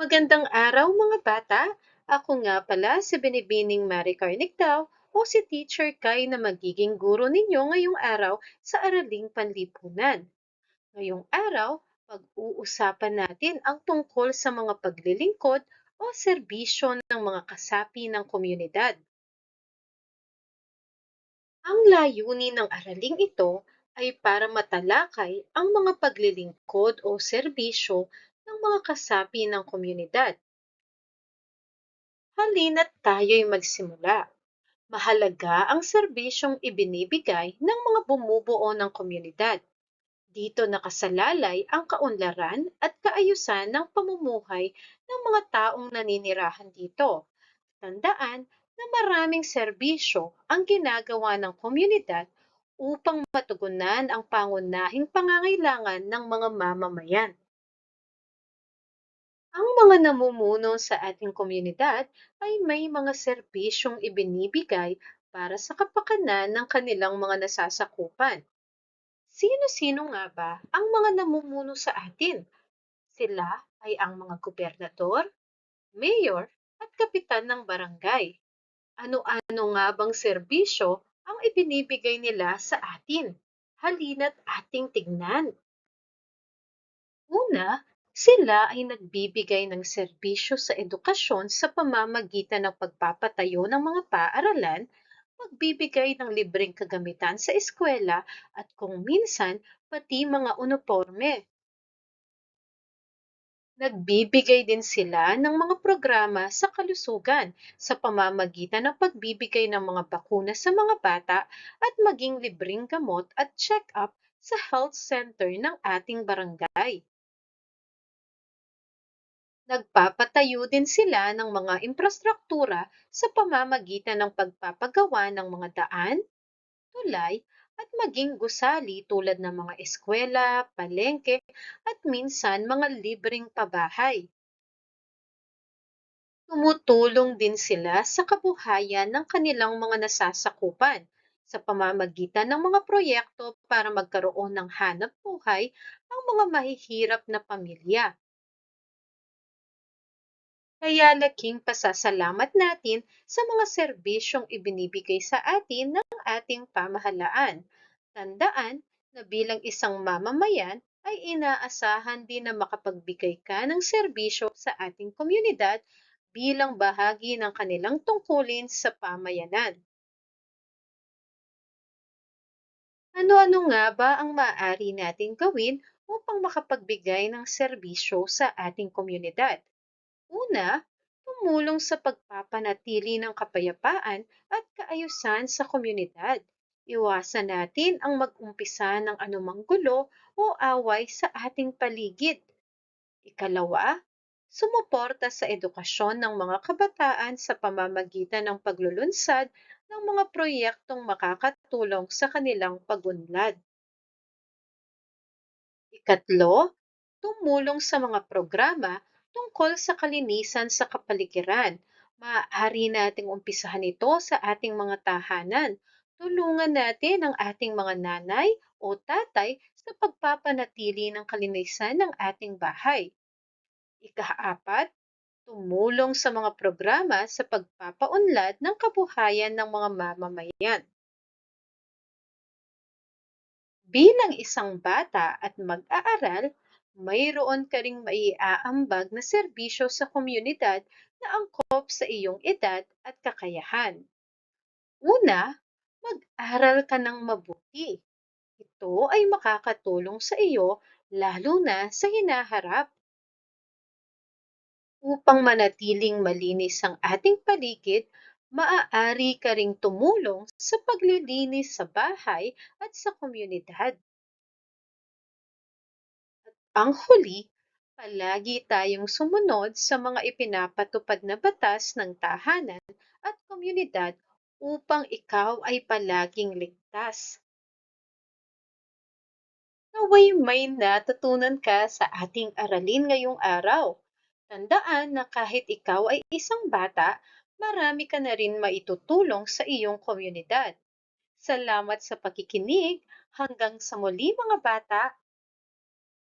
Magandang araw mga bata! Ako nga pala si Binibining Mary Carnigtao o si Teacher Kai na magiging guro ninyo ngayong araw sa Araling Panlipunan. Ngayong araw, pag-uusapan natin ang tungkol sa mga paglilingkod o serbisyo ng mga kasapi ng komunidad. Ang layunin ng araling ito ay para matalakay ang mga paglilingkod o serbisyo ng mga kasapi ng komunidad. Halina't tayo'y magsimula. Mahalaga ang serbisyong ibinibigay ng mga bumubuo ng komunidad. Dito nakasalalay ang kaunlaran at kaayusan ng pamumuhay ng mga taong naninirahan dito. Tandaan na maraming serbisyo ang ginagawa ng komunidad upang matugunan ang pangunahing pangangailangan ng mga mamamayan. Ang mga namumuno sa ating komunidad ay may mga serbisyong ibinibigay para sa kapakanan ng kanilang mga nasasakupan. Sino-sino nga ba ang mga namumuno sa atin? Sila ay ang mga gobernador, mayor, at kapitan ng barangay. Ano-ano nga bang serbisyo ang ibinibigay nila sa atin? Halina't ating tignan. Una, sila ay nagbibigay ng serbisyo sa edukasyon sa pamamagitan ng pagpapatayo ng mga paaralan, pagbibigay ng libreng kagamitan sa eskwela at kung minsan pati mga uniforme. Nagbibigay din sila ng mga programa sa kalusugan sa pamamagitan ng pagbibigay ng mga bakuna sa mga bata at maging libreng gamot at check-up sa health center ng ating barangay. Nagpapatayo din sila ng mga infrastruktura sa pamamagitan ng pagpapagawa ng mga daan, tulay, at maging gusali tulad ng mga eskwela, palengke, at minsan mga libreng pabahay. Tumutulong din sila sa kabuhayan ng kanilang mga nasasakupan sa pamamagitan ng mga proyekto para magkaroon ng hanap buhay ang mga mahihirap na pamilya. Kaya laking pasasalamat natin sa mga serbisyong ibinibigay sa atin ng ating pamahalaan. Tandaan na bilang isang mamamayan ay inaasahan din na makapagbigay ka ng serbisyo sa ating komunidad bilang bahagi ng kanilang tungkulin sa pamayanan. Ano-ano nga ba ang maaari nating gawin upang makapagbigay ng serbisyo sa ating komunidad? Una, tumulong sa pagpapanatili ng kapayapaan at kaayusan sa komunidad. Iwasan natin ang mag-umpisa ng anumang gulo o away sa ating paligid. Ikalawa, sumuporta sa edukasyon ng mga kabataan sa pamamagitan ng paglulunsad ng mga proyektong makakatulong sa kanilang pagunlad. Ikatlo, tumulong sa mga programa tungkol sa kalinisan sa kapaligiran. Maaari nating umpisahan ito sa ating mga tahanan. Tulungan natin ang ating mga nanay o tatay sa pagpapanatili ng kalinisan ng ating bahay. Ikaapat, tumulong sa mga programa sa pagpapaunlad ng kabuhayan ng mga mamamayan. Bilang isang bata at mag-aaral, mayroon ka ring maiaambag na serbisyo sa komunidad na angkop sa iyong edad at kakayahan. Una, mag-aral ka ng mabuti. Ito ay makakatulong sa iyo lalo na sa hinaharap. Upang manatiling malinis ang ating paligid, maaari ka ring tumulong sa paglilinis sa bahay at sa komunidad. Ang huli, palagi tayong sumunod sa mga ipinapatupad na batas ng tahanan at komunidad upang ikaw ay palaging ligtas. Naway may natutunan ka sa ating aralin ngayong araw. Tandaan na kahit ikaw ay isang bata, marami ka na rin maitutulong sa iyong komunidad. Salamat sa pakikinig. Hanggang sa muli mga bata.